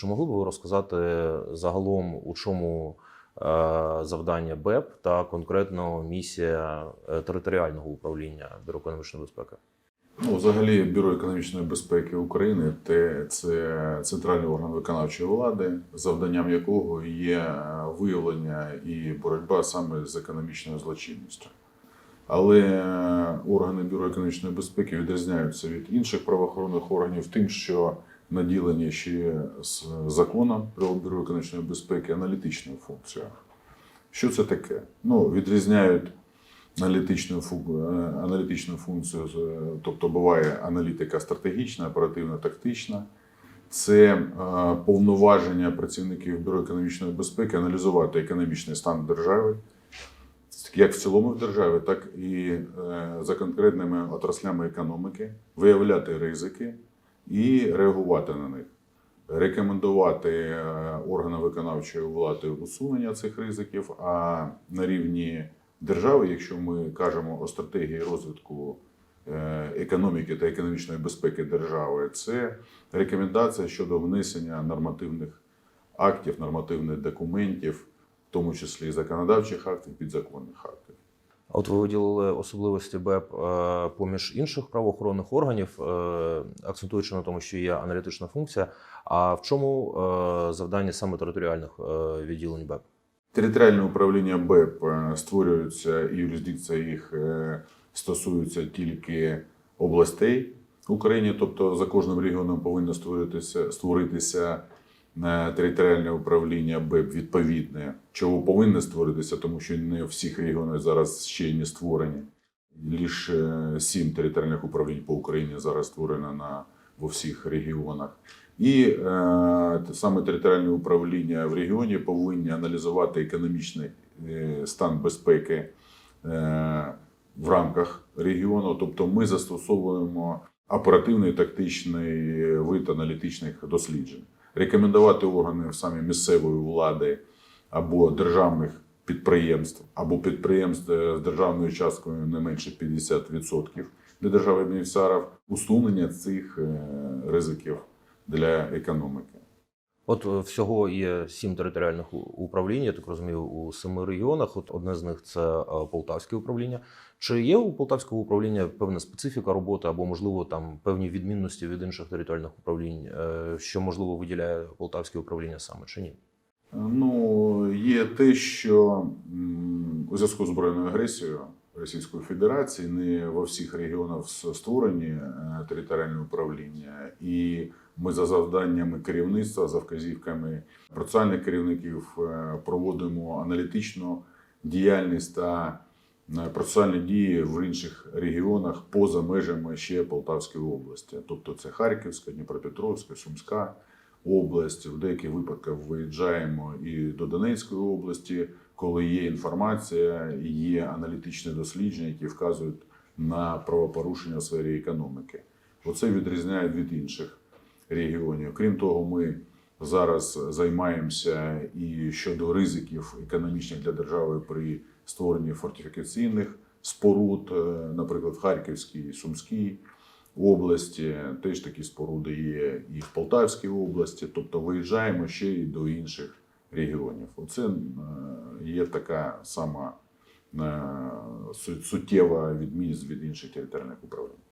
Чи могли б ви розказати загалом, у чому е, завдання БЕП та конкретно місія е, територіального управління Бюро економічної безпеки? Ну, взагалі, Бюро економічної безпеки України це центральний орган виконавчої влади, завданням якого є виявлення і боротьба саме з економічною злочинністю. Але органи Бюро економічної безпеки відрізняються від інших правоохоронних органів тим, що наділені ще з законом про Бюро економічної безпеки аналітичною функцією. Що це таке? Ну, відрізняють аналітичну, е, аналітичну функцію, тобто буває аналітика стратегічна, оперативна, тактична. Це е, повноваження працівників Бюро економічної безпеки аналізувати економічний стан держави, як в цілому в державі, так і е, за конкретними отраслями економіки, виявляти ризики і реагувати на них. Рекомендувати е, органам виконавчої влади усунення цих ризиків, а на рівні держави, якщо ми кажемо о стратегії розвитку е, економіки та економічної безпеки держави, це рекомендація щодо внесення нормативних актів, нормативних документів, в тому числі законодавчих актів, підзаконних актів. От ви виділили особливості БЕП е, поміж інших правоохоронних органів, е, акцентуючи на тому, що є аналітична функція. А в чому е, завдання саме територіальних відділень БЕП? Територіальне управління БЕП створюється і юрисдикція їх стосується тільки областей в Україні, тобто за кожним регіоном повинно створитися, створитися територіальне управління БЕП відповідне, чого повинно створитися, тому що не у всіх регіонах зараз ще й не створені. Лише сім територіальних управлінь по Україні зараз створено на во всіх регіонах. І е, саме територіальне управління в регіоні повинні аналізувати економічний е, стан безпеки е, в рамках регіону. Тобто ми застосовуємо оперативний тактичний вид аналітичних досліджень, рекомендувати органи саме місцевої влади або державних підприємств, або підприємств е, з державною часткою не менше 50% для держави бенефіціарів, усунення цих е, ризиків для економіки. От е, всього є сім територіальних управлінь, я так розумію, у семи регіонах. От одне з них це е, Полтавське управління. Чи є у Полтавського управління певна специфіка роботи або, можливо, там певні відмінності від інших територіальних управлінь, е, що можливо виділяє Полтавське управління саме чи ні? Ну, є те, що у зв'язку з збройною агресією Російської Федерації не во всіх регіонах створені е, територіальні управління, і ми за завданнями керівництва, за вказівками процесуальних керівників е, проводимо аналітичну діяльність та е, процесуальні дії в інших регіонах поза межами ще Полтавської області, тобто це Харківська, Дніпропетровська, Сумська область. В деяких випадках виїжджаємо і до Донецької області, коли є інформація, є аналітичні дослідження, які вказують на правопорушення в сфері економіки. Оце відрізняє від інших регіонів. Крім того, ми зараз займаємося і щодо ризиків економічних для держави при створенні фортифікаційних споруд, е, наприклад, в Харківській, Сумській області. Теж такі споруди є і в Полтавській області. Тобто виїжджаємо ще й до інших регіонів. Оце е, є така сама е, суттєва відмінність від інших територіальних управлінь.